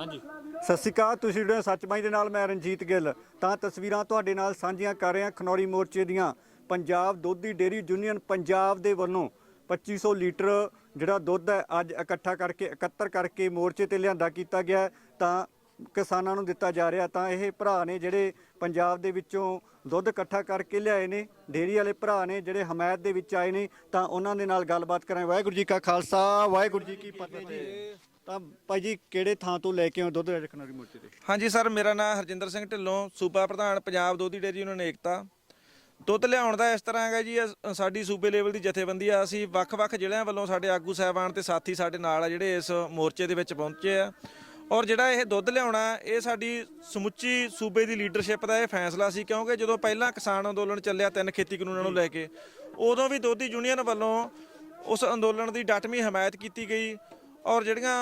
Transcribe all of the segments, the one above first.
ਹਾਂਜੀ। ਸਤਿ ਸ਼੍ਰੀ ਅਕਾਲ, ਤੁਸੀਂ ਜੁੜੇ ਹੋ ਸੱਚਬਾਈ ਦੇ ਨਾਲ, ਮੈਂ ਰਣਜੀਤ ਗਿੱਲ। ਤਾਂ ਤਸਵੀਰਾਂ ਤੁਹਾਡੇ ਨਾਲ ਸਾਂਝੀਆਂ ਕਰ ਰਿਹਾ ਖਨੌਰੀ ਮੋਰਚੇ ਦੀਆਂ। ਪੰਜਾਬ ਦੁੱਧੀ ਡੇਰੀ ਯੂਨੀਅਨ ਪੰਜਾਬ ਦੇ ਵੱਲੋਂ 2500 ਲੀਟਰ ਜਿਹੜਾ ਦੁੱਧ ਹੈ, ਅੱਜ ਇਕੱਠਾ ਕਰਕੇ, ਇਕੱਤਰ ਕਰਕੇ ਮੋਰਚੇ ਤੇ ਲਿਆਂਦਾ ਕੀਤਾ ਗਿਆ ਤਾਂ ਕਿਸਾਨਾਂ ਨੂੰ ਦਿੱਤਾ ਜਾ ਰਿਹਾ, ਤਾਂ ਇਹ ਭਰਾ ਨੇ ਜਿਹੜੇ ਪੰਜਾਬ ਦੇ ਵਿੱਚੋਂ ਦੁੱਧ ਇਕੱਠਾ ਕਰਕੇ ਲਿਆਏ ਨੇ ਡੇਰੀ ਵਾਲੇ ਭਰਾ ਨੇ ਜਿਹੜੇ ਹਮਾਇਤ ਦੇ ਵਿੱਚ ਆਏ ਨੇ, ਤਾਂ ਉਹਨਾਂ ਦੇ ਨਾਲ ਗੱਲਬਾਤ ਕਰਾਂ ਵਾਹਿਗੁਰੂ ਜੀ ਕਾ ਖਾਲਸਾ, ਵਾਹਿਗੁਰੂ ਜੀ ਕੀ ਫਤਿਹ ਜੀ। ਤਾਂ ਭਾਈ ਜੀ, ਕਿਹੜੇ ਥਾਂ ਤੋਂ ਲੈ ਕੇ ਆਏ ਹੋ ਦੁੱਧ ਖਨੌਰੀ ਮੋਰਚੇ ਤੇ? ਹਾਂਜੀ ਸਰ, ਮੇਰਾ ਨਾਮ ਹਰਜਿੰਦਰ ਸਿੰਘ ਢਿੱਲੋਂ, ਸੂਬਾ ਪ੍ਰਧਾਨ ਪੰਜਾਬ ਦੋਧੀ ਦੀ ਡੇਅਰੀ ਯੂਨੀਅਨ ਏਕਤਾ। ਦੁੱਧ ਲਿਆਉਣ ਦਾ ਇਸ ਤਰ੍ਹਾਂ ਹੈਗਾ ਜੀ, ਅਸ- ਸਾਡੀ ਸੂਬੇ ਲੈਵਲ ਦੀ ਜਥੇਬੰਦੀ ਆ। ਅਸੀਂ ਵੱਖ-ਵੱਖ ਜ਼ਿਲ੍ਹਿਆਂ ਵੱਲੋਂ ਸਾਡੇ ਆਗੂ ਸਾਹਿਬਾਨ ਤੇ ਸਾਥੀ ਸਾਡੇ ਨਾਲ ਆ ਜਿਹੜੇ ਇਸ ਮੋਰਚੇ ਦੇ ਵਿੱਚ ਪਹੁੰਚੇ ਆ। ਔਰ ਜਿਹੜਾ ਇਹ ਦੁੱਧ ਲਿਆਉਣਾ, ਇਹ ਸਾਡੀ ਸਮੁੱਚੀ ਸੂਬੇ ਦੀ ਲੀਡਰਸ਼ਿਪ ਦਾ ਇਹ ਫੈਸਲਾ ਸੀ, ਕਿਉਂਕਿ ਜਦੋਂ ਪਹਿਲਾਂ ਕਿਸਾਨ ਅੰਦੋਲਨ ਚੱਲਿਆ ਤਿੰਨ ਖੇਤੀ ਕਾਨੂੰਨਾਂ ਨੂੰ ਲੈ ਕੇ, ਉਦੋਂ ਵੀ ਦੋਧੀ ਯੂਨੀਅਨ ਵੱਲੋਂ ਉਸ ਅੰਦੋਲਨ ਦੀ ਡਟਵੀਂ ਹਮਾਇਤ ਕੀਤੀ ਗਈ। ਔਰ ਜਿਹੜੀਆਂ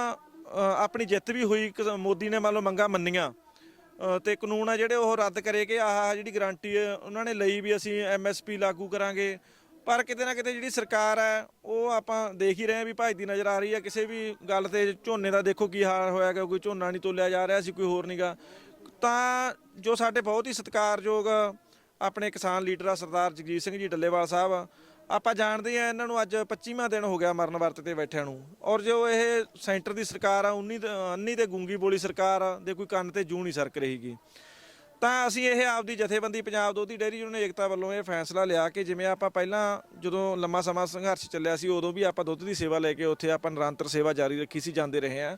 ਆਪਣੀ ਜਿੱਤ ਵੀ ਹੋਈ ਕਿਸ- ਮੋਦੀ ਨੇ ਮੰਨ ਲਓ ਮੰਗਾਂ ਮੰਨੀਆਂ ਅ, ਤੇ ਕਾਨੂੰਨ ਆ ਜਿਹੜੇ ਉਹ ਰੱਦ ਕਰੇ ਕਿ ਆਹ ਜਿਹੜੀ ਗਾਰੰਟੀ ਉਹਨਾਂ ਨੇ ਲਈ ਵੀ ਅਸੀਂ ਐਮਐਸਪੀ ਲਾਗੂ ਕਰਾਂਗੇ। ਪਰ ਕਿਤੇ ਨਾ ਕਿਤੇ ਜਿਹੜੀ ਸਰਕਾਰ ਹੈ ਉਹ ਆਪਾਂ ਦੇਖ ਹੀ ਰਹੇ ਹਾਂ ਵੀ ਭਜਦੀ ਨਜ਼ਰ ਆ ਰਹੀ ਹੈ। ਕਿਸੇ ਵੀ ਗੱਲ ਤੇ ਝੋਨੇ ਦਾ ਦੇਖੋ ਕੀ ਹਾਲ ਹੋਇਆ ਕਿ ਕੋਈ ਝੋਨਾ ਨਹੀਂ ਤੋਲਿਆ ਜਾ ਰਿਹਾ ਸੀ ਕੋਈ ਹੋਰ ਨਹੀਂਗਾ ਤਾਂ ਜੋ ਸਾਡੇ ਬਹੁਤ ਹੀ ਸਤਿਕਾਰਯੋਗ ਆਪਣੇ ਕਿਸਾਨ ਲੀਡਰ ਆ ਸਰਦਾਰ ਜਗਜੀਤ ਸਿੰਘ ਜੀ ਡੱਲੇਵਾਲ ਸਾਹਿਬ ਆਪਾਂ ਜਾਣਦੇ ਆ ਇਹਨਾਂ ਨੂੰ ਅੱਜ 25ਵਾਂ ਦਿਨ ਹੋ ਗਿਆ ਮਰਨ ਵਰਤ ਤੇ ਬੈਠਿਆਂ ਨੂੰ। ਔਰ ਜੋ ਇਹ ਸੈਂਟਰ ਦੀ ਸਰਕਾਰ ਆ 19 ਤੇ- ਅੰਨੀ ਤੇ ਗੂੰਗੀ ਬੋਲੀ ਸਰਕਾਰ ਦੇ ਕੋਈ ਕੰਨ ਤੇ ਜੂ ਨਹੀਂ ਸਰਕ ਰਹੀਗੀ ਤਾਂ ਅਸੀਂ ਇਹ ਆਪਦੀ ਜਥੇਬੰਦੀ ਪੰਜਾਬ ਦੋਧੀ ਦੀ ਡੇਅਰੀ ਯੂਨੀਅਨ ਏਕਤਾ ਵੱਲੋਂ ਇਹ ਫੈਸਲਾ ਲਿਆ ਕਿ ਜਿਵੇਂ ਆਪਾਂ ਪਹਿਲਾਂ ਜਦੋਂ ਲੰਮਾ ਸਮਾਂ ਸੰਘਰਸ਼ ਚੱਲਿਆ ਸੀ, ਉਦੋਂ ਵੀ ਆਪਾਂ ਦੁੱਧ ਦੀ ਸੇਵਾ ਲੈ ਕੇ ਉੱਥੇ ਆਪਾਂ ਨਿਰੰਤਰ ਸੇਵਾ ਜਾਰੀ ਰੱਖੀ ਸੀ, ਜਾਂਦੇ ਰਹੇ ਆ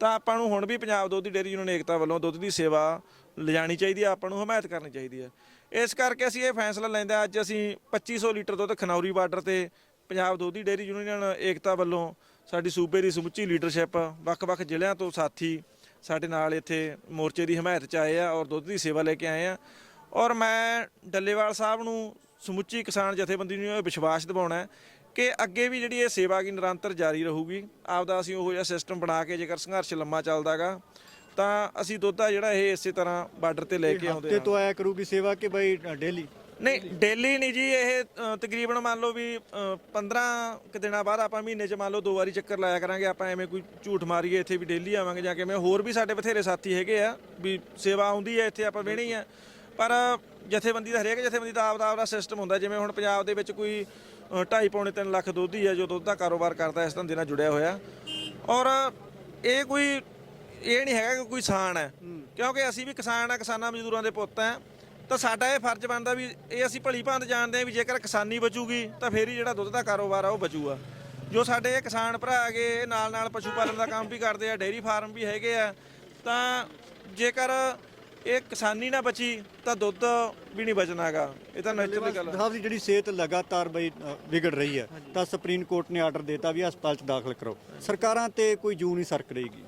ਤਾਂ ਆਪਾਂ ਨੂੰ ਹੁਣ ਵੀ ਪੰਜਾਬ ਦੁੱਧ ਦੀ ਡੇਅਰੀ ਯੂਨੀਅਨ ਏਕਤਾ ਵੱਲੋਂ ਦੁੱਧ ਦੀ ਸੇਵਾ ਲਿਜਾਣੀ ਚਾਹੀਦੀ ਆ, ਆਪਾਂ ਨੂੰ ਹਮਾਇਤ ਕਰਨੀ ਚਾਹੀਦੀ ਹੈ ਇਸ ਕਰਕੇ ਅਸੀਂ ਇਹ ਫੈਸਲਾ ਲੈਂਦੇ ਹਾਂ, ਅੱਜ ਅਸੀਂ 2500 ਲੀਟਰ ਦੁੱਧ ਖਨੌਰੀ ਬਾਰਡਰ ਤੇ ਪੰਜਾਬ ਦੁੱਧ ਦੀ ਡੇਅਰੀ ਯੂਨੀਅਨ ਏਕਤਾ ਵੱਲੋਂ ਸਾਡੀ ਸੂਬੇ ਦੀ ਸਮੁੱਚੀ ਲੀਡਰਸ਼ਿਪ ਵੱਖ-ਵੱਖ ਜ਼ਿਲ੍ਹਿਆਂ ਤੋਂ ਸਾਥੀ ਸਾਡੇ ਨਾਲ ਇੱਥੇ ਮੋਰਚੇ ਦੀ ਹਮਾਇਤ 'ਚ ਆਏ ਆ ਔਰ ਦੁੱਧ ਦੀ ਸੇਵਾ ਲੈ ਕੇ ਆਏ ਆ। ਔਰ ਮੈਂ ਡੱਲੇਵਾਲ ਸਾਹਿਬ ਨੂੰ ਸਮੁੱਚੀ ਕਿਸਾਨ ਜਥੇਬੰਦੀ ਨੂੰ ਇਹ ਵਿਸ਼ਵਾਸ ਦਿਵਾਉਣਾ ਹੈ ਕਿ ਅੱਗੇ ਵੀ ਜਿਹੜੀ ਇਹ ਸੇਵਾ ਕੀ ਨਿਰੰਤਰ ਜਾਰੀ ਰਹੂਗੀ। ਆਪਦਾ ਅਸੀਂ ਉਹੋ ਜਿਹਾ ਸਿਸਟਮ ਬਣਾ ਕੇ ਜੇਕਰ ਸੰਘਰਸ਼ ਲੰਮਾ ਚੱਲਦਾਗਾ ਤਾਂ ਅਸੀਂ ਦੁੱਧ ਆ ਜਿਹੜਾ ਇਹ ਇਸੇ ਤਰ੍ਹਾਂ ਬਾਰਡਰ ਤੇ ਲੈ ਕੇ ਆਉਂਦੇ ਹਫ਼ਤੇ ਆ ਤੋਂ ਆਇਆ ਕਰੂਗੀ ਸੇਵਾ ਕਿ ਬਈ ਡੇਲੀ? ਨਹੀਂ ਡੇਲੀ ਨਹੀਂ ਜੀ ਇਹ ਅ, ਤਕਰੀਬਨ ਮੰਨ ਲਓ ਵੀ ਅ, 15 ਕੁ ਦਿਨਾਂ ਬਾਅਦ ਆਪਾਂ ਮਹੀਨੇ 'ਚ ਮੰਨ ਲਓ ਦੋ ਵਾਰੀ ਚੱਕਰ ਲਾਇਆ ਕਰਾਂਗੇ ਆਪਾਂ ਐਵੇਂ ਕੋਈ ਝੂਠ ਮਾਰੀਏ ਇੱਥੇ ਵੀ ਡੇਲੀ ਆਵਾਂਗੇ ਜਾਂ ਕਿਵੇਂ ਹੋਰ ਵੀ ਸਾਡੇ ਬਥੇਰੇ ਸਾਥੀ ਹੈਗੇ ਆ ਵੀ ਸੇਵਾ ਆਉਂਦੀ ਹੈ ਇੱਥੇ ਆਪਾਂ ਵੇਣੀ ਆ। ਪਰ ਜਥੇਬੰਦੀ ਦਾ ਹਰੇਕ ਜਥੇਬੰਦੀ ਦਾ ਆਪਦਾ ਆਪਦਾ ਸਿਸਟਮ ਹੁੰਦਾ ਜਿਵੇਂ ਹੁਣ ਪੰਜਾਬ ਦੇ ਵਿੱਚ ਕੋਈ 2.5 ਪੌਣੇ 3 ਲੱਖ ਦੁੱਧੀ ਹੈ ਜੋ ਦੁੱਧ ਦਾ ਕਾਰੋਬਾਰ ਕਰਦਾ ਇਸ ਧੰਦੇ ਨਾਲ ਜੁੜਿਆ ਹੋਇਆ। ਔਰ ਇਹ ਕੋਈ ਇਹ ਨਹੀਂ ਹੈਗਾ ਕਿ ਕੋਈ ਕਿਸਾਨ ਹੈ। ਕਿਉਂਕਿ ਅਸੀਂ ਵੀ ਕਿਸਾਨ ਆ ਕਿਸਾਨਾਂ ਮਜ਼ਦੂਰਾਂ ਦੇ ਪੁੱਤ ਆ। ਤਾਂ ਸਾਡਾ ਇਹ ਫਰਜ਼ ਬਣਦਾ ਵੀ ਇਹ ਅਸੀਂ ਭਲੀ ਭਾਂਤ ਜਾਣਦੇ ਆ ਵੀ ਜੇਕਰ ਕਿਸਾਨੀ ਬਚੂਗੀ ਤਾਂ ਫੇਰ ਹੀ ਜਿਹੜਾ ਦੁੱਧ ਦਾ ਕਾਰੋਬਾਰ ਆ ਉਹ ਬਚੂਗਾ। ਜੋ ਸਾਡੇ ਇਹ ਕਿਸਾਨ ਭਰਾ ਹੈਗੇ ਇਹ ਨਾਲ ਨਾਲ ਪਸ਼ੂ ਪਾਲਣ ਦਾ ਕੰਮ ਵੀ ਕਰਦੇ ਆ ਡੇਅਰੀ ਫਾਰਮ ਵੀ ਹੈਗੇ ਆ। ਤਾਂ ਜੇਕਰ ਇਹ ਕਿਸਾਨੀ ਨਾ ਬਚੀ ਤਾਂ ਦੁੱਧ ਵੀ ਨਹੀਂ ਬਚਣਾਗਾ ਇਹ ਤਾਂ ਨੈਚੁਰਲ ਗੱਲ ਆ। ਸਾਹਿਬ ਦੀ ਜਿਹੜੀ ਸਿਹਤ ਲਗਾਤਾਰ ਬਈ ਅ, ਵਿਗੜ ਰਹੀ ਹੈ ਤਾਂ ਸੁਪਰੀਮ ਕੋਰਟ ਨੇ ਆਰਡਰ ਦਿੱਤਾ ਵੀ ਹਸਪਤਾਲ 'ਚ ਦਾਖਲ ਕਰੋ। ਸਰਕਾਰਾਂ ਤੇ ਕੋਈ ਜੂ ਨਹੀਂ ਸਰਕ ਰਹੀਗੀ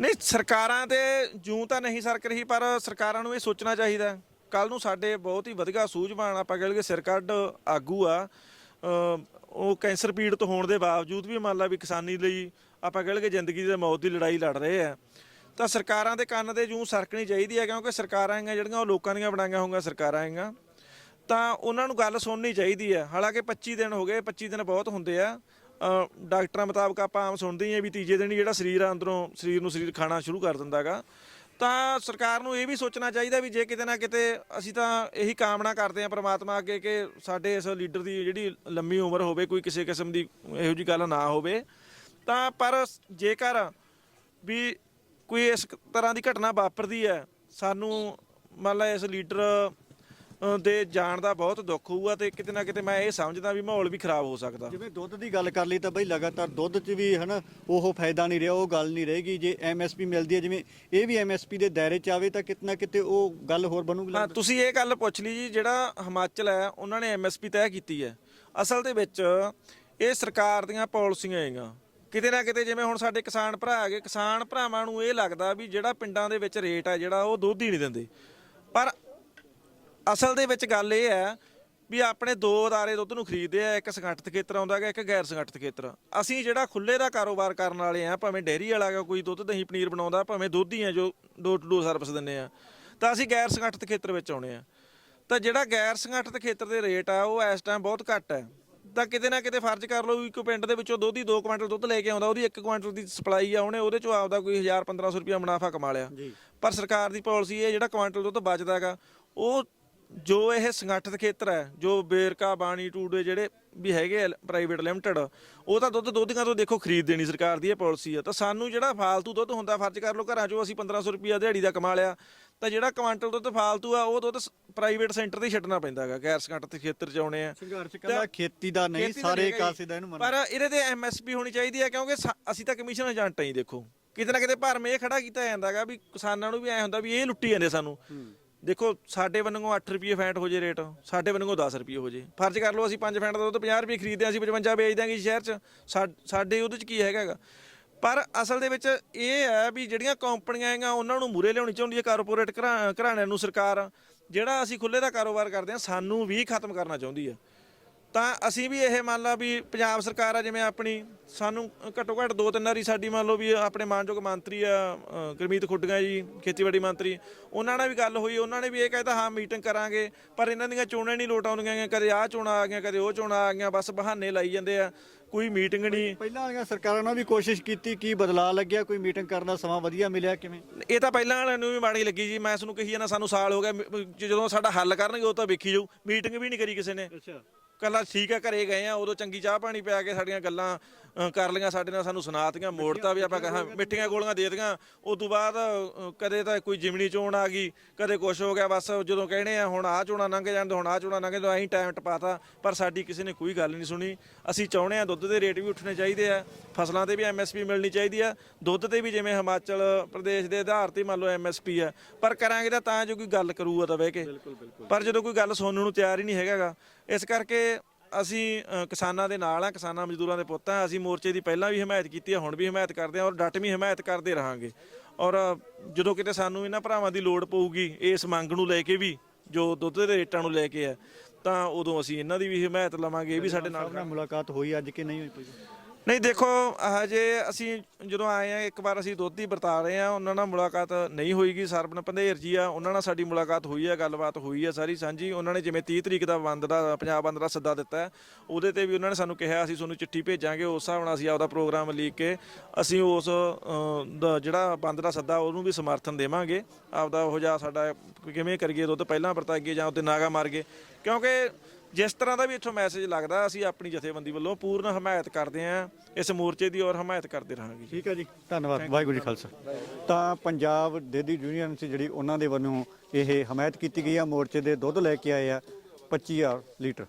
ਨਹੀਂ ਸਰਕਾਰਾਂ ਤੇ ਜੂੰ ਤਾਂ ਨਹੀਂ ਸਰਕ ਰਹੀ ਪਰ ਸਰਕਾਰਾਂ ਨੂੰ ਇਹ ਸੋਚਣਾ ਚਾਹੀਦਾ ਕੱਲ ਨੂੰ ਸਾਡੇ ਬਹੁਤ ਹੀ ਵਧੀਆ ਸੂਝਵਾਨ ਆਪਾਂ ਕਹਿ ਲਈਏ ਸਿਰ ਕੱਢ ਆਗੂ ਆ। ਅਮ ਉਹ ਕੈਂਸਰ ਪੀੜਤ ਹੋਣ ਦੇ ਬਾਵਜੂਦ ਵੀ ਮੰਨ ਲਾ ਵੀ ਕਿਸਾਨੀ ਲਈ ਆਪਾਂ ਕਹਿ ਲਈਏ ਜ਼ਿੰਦਗੀ ਦੇ ਮੌਤ ਦੀ ਲੜਾਈ ਲੜ ਰਹੇ ਆ। ਤਾਂ ਸਰਕਾਰਾਂ ਦੇ ਕੰਨ ਦੇ ਜੂੰ ਸਰਕਣੀ ਚਾਹੀਦੀ ਹੈ, ਕਿਉਂਕਿ ਸਰਕਾਰਾਂ ਹੈਗੀਆਂ ਜਿਹੜੀਆਂ, ਉਹ ਲੋਕਾਂ ਦੀਆਂ ਬਣਾਈਆਂ ਹੋਈਆਂ ਸਰਕਾਰਾਂ ਹੈਗੀਆਂ। ਤਾਂ ਉਹਨਾਂ ਨੂੰ ਗੱਲ ਸੁਣਨੀ ਚਾਹੀਦੀ ਹੈ। ਹਾਲਾਂਕਿ 25 ਦਿਨ ਹੋ ਗਏ 25 ਦਿਨ ਬਹੁਤ ਹੁੰਦੇ ਆ। ਡਾਕਟਰਾਂ ਮੁਤਾਬਕ ਆਪਾਂ ਆਮ ਸੁਣਦੇ ਹੀ ਵੀ ਤੀਜੇ ਦਿਨ ਹੀ ਜਿਹੜਾ ਸਰੀਰ ਆ, ਅੰਦਰੋਂ ਸਰੀਰ ਨੂੰ ਸਰੀਰ ਖਾਣਾ ਸ਼ੁਰੂ ਕਰ ਦਿੰਦਾਗਾ ਤਾਂ ਸਰਕਾਰ ਨੂੰ ਇਹ ਵੀ ਸੋਚਣਾ ਚਾਹੀਦਾ ਵੀ ਜੇ ਕਿਤੇ ਨਾ ਕਿਤੇ ਅਸੀਂ ਤਾਂ ਇਹੀ ਕਾਮਨਾ ਕਰਦੇ ਹਾਂ ਪ੍ਰਮਾਤਮਾ ਅੱਗੇ ਕਿ ਸਾਡੇ ਇਸ ਲੀਡਰ ਦੀ ਜਿਹੜੀ ਲੰਮੀ ਉਮਰ ਹੋਵੇ, ਕੋਈ ਕਿਸੇ ਕਿਸਮ ਦੀ ਇਹੋ ਜੀ ਗੱਲ ਨਾ ਹੋਵੇ। ਤਾਂ ਪਰ ਜੇਕਰ ਵੀ ਕੋਈ ਇਸ ਤਰ੍ਹਾਂ ਦੀ ਘਟਨਾ ਵਾਪਰਦੀ ਹੈ ਸਾਨੂੰ ਮੰਨ ਲਾ ਇਸ ਲੀਡਰ ਦੇ ਜਾਣ ਦਾ ਬਹੁਤ ਦੁੱਖ ਹੋਊਗਾ ਤੇ ਕਿਤੇ ਨਾ ਕਿਤੇ ਮੈਂ ਇਹ ਸਮਝਦਾ ਵੀ ਮਾਹੌਲ ਵੀ ਖਰਾਬ ਹੋ ਸਕਦਾ। ਜਿਵੇਂ ਦੁੱਧ ਦੀ ਗੱਲ ਕਰ ਲਈ ਤਾਂ ਬਈ ਲਗਾਤਾਰ ਦੁੱਧ 'ਚ ਵੀ ਹਨਾ ਉਹ ਫਾਇਦਾ ਨਹੀਂ ਰਿਹਾ ਉਹ ਗੱਲ ਨਹੀਂ ਰਹੇਗੀ ਜੇ ਐਮਐਸਪੀ ਮਿਲਦੀ ਹੈ ਜਿਵੇਂ ਇਹ ਵੀ ਐਮਐਸਪੀ ਦੇ ਦਾਇਰੇ 'ਚ ਆਵੇ ਤਾਂ ਕਿਤਨਾ ਕਿਤੇ ਉਹ ਗੱਲ ਹੋਰ ਬਣੂਗੀ। ਹਾਂ। ਤੁਸੀਂ ਇਹ ਗੱਲ ਪੁੱਛ ਲਈ ਜੀ ਜਿਹੜਾ ਹਿਮਾਚਲ ਹੈ ਉਹਨਾਂ ਨੇ ਐਮਐਸਪੀ ਤੈਅ ਕੀਤੀ ਹੈ। ਅਸਲ ਦੇ ਵਿੱਚ ਇਹ ਸਰਕਾਰ ਦੀਆਂ ਪਾਲਿਸੀਆਂ ਹੈਗੀਆਂ। ਕਿਤੇ ਨਾ ਕਿਤੇ ਜਿਵੇਂ ਹੁਣ ਸਾਡੇ ਕਿਸਾਨ ਭਰਾ ਹੈਗੇ, ਕਿਸਾਨ ਭਰਾਵਾਂ ਨੂੰ ਇਹ ਲੱਗਦਾ ਵੀ ਜਿਹੜਾ ਪਿੰਡਾਂ ਦੇ ਵਿੱਚ ਰੇਟ ਹੈ ਜਿਹੜਾ, ਉਹ ਦੁੱਧ ਹੀ ਨਹੀਂ ਦਿੰਦੇ। ਪਰ ਅਸਲ ਦੇ ਵਿੱਚ ਗੱਲ ਇਹ ਹੈ ਵੀ ਆਪਣੇ ਦੋ ਅਦਾਰੇ ਦੁੱਧ ਨੂੰ ਖਰੀਦਦੇ ਆ, ਇੱਕ ਸੰਗਠਿਤ ਖੇਤਰ ਆਉਂਦਾ ਹੈ ਇੱਕ ਗੈਰ ਸੰਗਠਿਤ ਖੇਤਰ। ਅਸੀਂ ਜਿਹੜਾ ਖੁੱਲੇ ਦਾ ਕਾਰੋਬਾਰ ਕਰਨ ਵਾਲੇ ਆ, ਭਾਵੇਂ ਡੇਅਰੀ ਵਾਲਾ ਕੋਈ ਦੁੱਧ, ਦਹੀਂ, ਪਨੀਰ ਬਣਾਉਂਦਾ, ਭਾਵੇਂ ਦੁੱਧ ਹੀ ਆ, ਜੋ ਡੋਰ ਟੂ ਡੋਰ ਸਰਵਿਸ ਦਿੰਦੇ ਆ, ਤਾਂ ਅਸੀਂ ਗੈਰ ਸੰਗਠਿਤ ਖੇਤਰ ਵਿੱਚ ਆਉਣੇ ਆ। ਤਾਂ ਜਿਹੜਾ ਗੈਰ ਸੰਗਠਿਤ ਖੇਤਰ ਦੇ ਰੇਟ ਆ, ਉਹ ਇਸ ਟਾਈਮ ਬਹੁਤ ਘੱਟ ਹੈ। ਤਾਂ ਕਿਤੇ ਨਾ ਕਿਤੇ ਫਰਜ਼ ਕਰ ਲਓ ਵੀ ਕੋਈ ਪਿੰਡ ਦੇ ਵਿੱਚੋਂ ਦੁੱਧ ਹੀ 2 ਕੁਇੰਟਲ ਦੁੱਧ ਲੈ ਕੇ ਆਉਂਦਾ ਉਹਦੀ 1 ਕੁਇੰਟਲ ਦੀ ਸਪਲਾਈ ਆ ਉਹਨੇ ਉਹਦੇ ਚੋਂ ਆਪਦਾ ਕੋਈ 1000 1500 ਰੁਪਇਆ ਮੁਨਾਫਾ ਕਮਾ ਲਿਆ। ਪਰ ਸਰਕਾਰ ਦੀ ਪਾਲਿਸੀ ਇਹ ਜਿਹੜਾ ਕੁਆਂਟਲ ਦੁੱਧ ਬਚਦਾ ਹੈਗਾ ਉਹ ਜੋ ਇਹ ਸੰਗਠਿਤ ਖੇਤਰ ਹੈ ਜੋ ਬੇਰਕਾ ਬਾਣੀ ਟੂਡੇ ਜਿਹੜੇ ਵੀ ਹੈਗੇ ਪ੍ਰਾਈਵੇਟ ਲਿਮਟਿਡ ਉਹ ਤਾਂ ਦੁੱਧ ਦੋਧੀਆਂ ਤੋਂ ਦੇਖੋ ਖਰੀਦ ਦੇਣੀ ਸਰਕਾਰ ਦੀ ਇਹ ਪਾਲਿਸੀ ਆ। ਤਾਂ ਸਾਨੂੰ ਜਿਹੜਾ ਫਾਲਤੂ ਦੁੱਧ ਹੁੰਦਾ ਫਰਜ਼ ਕਰ ਲਓ ਘਰਾਂ ਚੋਂ ਅਸੀਂ 1500 ਰੁਪਿਆ ਦਿਹਾੜੀ ਦਾ ਕਮਾ ਲਿਆ ਤਾਂ ਜਿਹੜਾ ਕੁਆਂਟਲ ਦੁੱਧ ਫਾਲਤੂ ਆ ਉਹ ਦੁੱਧ ਪ੍ਰਾਈਵੇਟ ਸੈਂਟਰ ਤੇ ਛੱਡਣਾ ਪੈਂਦਾ ਹੈਗਾ ਗੈਰ ਸੰਗਠਿਤ ਖੇਤਰ ਚ ਆਉਣੇ ਆ। ਸੰਘਰਸ਼ ਖੇਤੀ ਦਾ ਨਹੀਂ ਸਾਰੇ ਕਾਸੇ ਦਾ ਇਹਨੂੰ ਮੰਨ ਪਰ ਇਹਦੇ ਤੇ ਐਮਐਸਪੀ ਹੋਣੀ ਚਾਹੀਦੀ ਹੈ ਕਿਉਂਕਿ ਅਸੀਂ ਤਾਂ ਕਮਿਸ਼ਨ ਏਜੰਟ ਹਾਂ ਦੇਖੋ। ਕਿਤੇ ਨਾ ਕਿਤੇ ਭਰਮ ਇਹ ਖੜਾ ਕੀਤਾ ਜਾਂਦਾ ਹੈਗਾ ਵੀ ਕਿਸਾਨਾਂ ਨੂੰ ਵੀ ਐ ਹੁੰਦਾ ਵੀ ਇਹ ਲੁੱਟੀ ਜਾਂਦੇ ਸਾਨੂੰ। ਦੇਖੋ, ਸਾਡੇ ਵੱਲੋਂ 8 ਰੁਪਏ ਫੈਂਟ ਹੋ ਜੇ ਰੇਟ, ਸਾਡੇ ਵੱਲੋਂ 10 ਰੁਪਏ ਹੋ ਜੇ। ਫਰਜ਼ ਕਰ ਲਓ, ਅਸੀਂ 5 ਫੈਂਟ ਦਾ ਦੁੱਧ 50 ਰੁਪਏ ਖਰੀਦਦੇ ਹਾਂ, ਅਸੀਂ 55 ਵੇਚ ਦਾਂਗੇ ਸ਼ਹਿਰ 'ਚ। ਸਾ- ਸਾਡੇ ਉਹਦੇ 'ਚ ਕੀ ਹੈਗਾ ਪਰ ਅਸਲ ਦੇ ਵਿੱਚ ਇਹ ਹੈ ਵੀ ਜਿਹੜੀਆਂ ਕੰਪਨੀਆਂ ਹੈਗੀਆਂ, ਉਹਨਾਂ ਨੂੰ ਮੂਰੇ ਲਿਆਉਣੀ ਚਾਹੁੰਦੀ ਹੈ ਕਾਰਪੋਰੇਟ ਘਰਾਣਿਆਂ ਨੂੰ ਸਰਕਾਰ। ਜਿਹੜਾ ਅਸੀਂ ਖੁੱਲੇ ਦਾ ਕਾਰੋਬਾਰ ਕਰਦੇ ਹਾਂ, ਸਾਨੂੰ ਵੀ ਖਤਮ ਕਰਨਾ ਚਾਹੁੰਦੀ ਹੈ। ਤਾਂ ਅਸੀਂ ਵੀ ਇਹ ਮੰਨ ਲਾ ਵੀ ਪੰਜਾਬ ਸਰਕਾਰ ਆ ਜਿਵੇਂ ਆਪਣੀ ਸਾਨੂੰ ਘੱਟੋ ਘੱਟ ਦੋ ਤਿੰਨ ਵਾਰੀ ਸਾਡੀ ਮੰਨ ਲਓ ਵੀ ਆਪਣੇ ਮਾਨਯੋਗ ਮੰਤਰੀ ਆ ਗੁਰਮੀਤ ਖੁੱਡੀਆਂ ਜੀ ਖੇਤੀਬਾੜੀ ਮੰਤਰੀ ਉਹਨਾਂ ਨਾਲ ਵੀ ਗੱਲ ਹੋਈ ਉਹਨਾਂ ਨੇ ਵੀ ਇਹ ਕਹਿਤਾ ਹਾਂ ਮੀਟਿੰਗ ਕਰਾਂਗੇ ਪਰ ਇਹਨਾਂ ਦੀਆਂ ਚੋਣਾਂ ਨਹੀਂ ਲੋਟ ਆਉਂਦੀਆਂ ਕਦੇ ਆਹ ਚੋਣਾਂ ਆ ਗਈਆਂ ਕਦੇ ਉਹ ਚੋਣਾਂ ਆ ਗਈਆਂ ਬਸ ਬਹਾਨੇ ਲਾਈ ਜਾਂਦੇ ਆ ਕੋਈ ਮੀਟਿੰਗ ਨਹੀਂ। ਪਹਿਲਾਂ ਵਾਲੀਆਂ ਸਰਕਾਰਾਂ ਨੇ ਵੀ ਕੋਸ਼ਿਸ਼ ਕੀਤੀ ਕੀ ਬਦਲਾਅ ਲੱਗਿਆ ਕੋਈ ਮੀਟਿੰਗ ਕਰਨ ਦਾ ਸਮਾਂ ਵਧੀਆ ਮਿਲਿਆ ਕਿਵੇਂ? ਇਹ ਤਾਂ ਪਹਿਲਾਂ ਵਾਲਿਆਂ ਨੂੰ ਵੀ ਮਾੜੀ ਲੱਗੀ ਜੀ ਮੈਂ ਤੁਹਾਨੂੰ ਕਹੀ ਜਾਂਦਾ ਸਾਨੂੰ ਸਾਲ ਹੋ ਗਿਆ ਜਦੋਂ ਸਾਡਾ ਹੱਲ ਕਰਨਗੇ ਉਹ ਤਾਂ ਵੇਖੀ ਜਾਊ ਮੀਟਿੰਗ ਵੀ ਨਹੀਂ ਕਰੀ ਕਿਸੇ ਨੇ। ਅੱਛਾ। ਕੱਲਾ ਠੀਕ ਹੈ ਘਰੇ ਗਏ ਆ ਉਦੋਂ ਚੰਗੀ ਚਾਹ ਪਾਣੀ ਪਿਆ ਕੇ ਸਾਡੀਆਂ ਗੱਲਾਂ ਅ, ਕਰ ਲਈਆਂ ਸਾਡੇ ਨਾਲ ਸਾਨੂੰ ਸੁਣਾਤੀਆਂ ਮੋੜਤਾ ਵੀ ਆਪਾਂ ਕਹਾਂ ਮਿੱਠੀਆਂ ਗੋਲੀਆਂ ਦੇ ਦਿੱਤੀਆਂ। ਉਸ ਤੋਂ ਬਾਅਦ ਅ, ਕਦੇ ਤਾਂ ਕੋਈ ਜਿਮਣੀ ਚੋਣ ਆ ਗਈ ਕਦੇ ਕੁਛ ਹੋ ਗਿਆ ਬਸ ਜਦੋਂ ਕਹਿਣੇ ਆ ਹੁਣ ਆਹ ਚੋਣਾ ਲੰਘ ਜਾਂਦੇ ਹੁਣ ਆਹ ਚੋਣਾ ਲੰਘ ਜਾਂਦੇ ਐਂ ਟਾਈਮ ਟਪਾਤਾ ਪਰ ਸਾਡੀ ਕਿਸੇ ਨੇ ਕੋਈ ਗੱਲ ਨਹੀਂ ਸੁਣੀ। ਅਸੀਂ ਚਾਹੁੰਦੇ ਆ ਦੁੱਧ ਦੇ ਰੇਟ ਵੀ ਉੱਠਣੇ ਚਾਹੀਦੇ ਆ ਫਸਲਾਂ ਤੇ ਵੀ ਐਮਐਸਪੀ ਮਿਲਣੀ ਚਾਹੀਦੀ ਆ ਦੁੱਧ ਤੇ ਵੀ ਜਿਵੇਂ ਹਿਮਾਚਲ ਪ੍ਰਦੇਸ਼ ਦੇ ਆਧਾਰ ਤੇ ਮੰਨ ਲਓ ਐਮਐਸਪੀ ਆ ਪਰ ਕਰਾਂਗੇ ਤਾਂ ਤਾਂ ਜੋ ਕੋਈ ਗੱਲ ਕਰੂਗਾ ਤਾਂ ਬਹਿ ਕੇ। ਪਰ ਜਦੋਂ ਕੋਈ ਗੱਲ ਸੁਣਨ ਨੂੰ ਤਿਆਰ ਹੀ ਨਹੀਂ ਹੈਗਾਗਾ ਇਸ ਕਰਕੇ ਅਸੀਂ ਕਿਸਾਨਾਂ ਦੇ ਨਾਲ ਆ, ਕਿਸਾਨਾਂ ਮਜ਼ਦੂਰਾਂ ਦੇ ਪੁੱਤ ਆ। ਅਸੀਂ ਮੋਰਚੇ ਦੀ ਪਹਿਲਾਂ ਵੀ ਹਮਾਇਤ ਕੀਤੀ ਹੈ ਹੁਣ ਵੀ ਹਮਾਇਤ ਕਰਦੇ ਆ ਔਰ ਡਟਵੀਂ ਹਮਾਇਤ ਕਰਦੇ ਰਹਾਂਗੇ। ਔਰ ਜਦੋਂ ਕਿਤੇ ਸਾਨੂੰ ਇਹਨਾਂ ਭਰਾਵਾਂ ਦੀ ਲੋੜ ਪਊਗੀ, ਇਸ ਮੰਗ ਨੂੰ ਲੈ ਕੇ ਵੀ, ਜੋ ਦੁੱਧ ਦੇ ਰੇਟਾਂ ਨੂੰ ਲੈ ਕੇ ਆ, ਤਾਂ ਉਦੋਂ ਅਸੀਂ ਇਹਨਾਂ ਦੀ ਵੀ ਹਮਾਇਤ ਲਵਾਂਗੇ, ਇਹ ਵੀ ਸਾਡੇ ਨਾਲ ਮੁਲਾਕਾਤ ਹੋਈ ਅੱਜ ਕਿ ਨਹੀਂ ਹੋਈ ਨਹੀਂ, ਦੇਖੋ ਹਜੇ ਅਸੀਂ ਜਦੋਂ ਆਏ ਆ ਇੱਕ ਵਾਰ ਅਸੀਂ ਦੁੱਧ ਹੀ ਵਰਤਾ ਰਹੇ ਆ ਉਹਨਾਂ ਨਾਲ ਮੁਲਾਕਾਤ ਨਹੀਂ ਹੋਈਗੀ। ਸਰਬਨ ਪੰਧੇਰ ਜੀ ਆ, ਉਹਨਾਂ ਨਾਲ ਸਾਡੀ ਮੁਲਾਕਾਤ ਹੋਈ ਆ, ਗੱਲਬਾਤ ਹੋਈ ਆ ਸਾਰੀ ਸਾਂਝੀ। ਉਹਨਾਂ ਨੇ ਜਿਵੇਂ 30 ਤਰੀਕ ਦਾ ਬੰਦ ਦਾ ਪੰਜਾਬ ਬੰਦ ਦਾ ਸੱਦਾ ਦਿੱਤਾ ਉਹਦੇ ਤੇ ਵੀ ਉਹਨਾਂ ਨੇ ਸਾਨੂੰ ਕਿਹਾ, ਅਸੀਂ ਤੁਹਾਨੂੰ ਚਿੱਠੀ ਭੇਜਾਂਗੇ। ਉਸ ਹਿਸਾਬ ਨਾਲ ਅਸੀਂ ਆਪਦਾ ਪ੍ਰੋਗਰਾਮ ਲੀਕ ਕੇ ਅਸੀਂ ਉਸ ਦਾ ਜਿਹੜਾ ਬੰਦ ਦਾ ਸੱਦਾ, ਉਹਨੂੰ ਵੀ ਸਮਰਥਨ ਦੇਵਾਂਗੇ। ਆਪਦਾ ਉਹ ਜਿਹਾ ਸਾਡਾ, ਕਿਵੇਂ ਕਰੀਏ, ਦੁੱਧ ਪਹਿਲਾਂ ਵਰਤਾਈਏ ਜਾਂ ਉੱਤੇ ਨਾਗਾ ਮਾਰ ਮਾਰਗੇ ਕਿਉਂਕਿ ਜਿਸ ਤਰ੍ਹਾਂ ਦਾ ਵੀ ਇੱਥੋਂ ਮੈਸੇਜ ਲੱਗਦਾ ਅਸੀਂ ਆਪਣੀ ਜਥੇਬੰਦੀ ਵੱਲੋਂ ਪੂਰਨ ਹਮਾਇਤ ਕਰਦੇ ਆਂ ਇਸ ਮੋਰਚੇ ਦੀ ਔਰ ਹਮਾਇਤ ਕਰਦੇ ਰਹਾਂਗੇ ਠੀਕ ਹੈ ਜੀ ਧੰਨਵਾਦ ਵਾਹਿਗੁਰੂ ਜੀ ਖਾਲਸਾ। ਤਾਂ ਪੰਜਾਬ ਦੇਦੀ ਯੂਨੀਅਨ ਸੀ ਜਿਹੜੀ ਉਹਨਾਂ ਦੇ ਵੱਲੋਂ ਇਹ ਹਮਾਇਤ ਕੀਤੀ ਗਈ ਆ ਮੋਰਚੇ ਦੇ ਦੁੱਧ ਲੈ ਕੇ ਆਏ ਆ 25000 ਲੀਟਰ।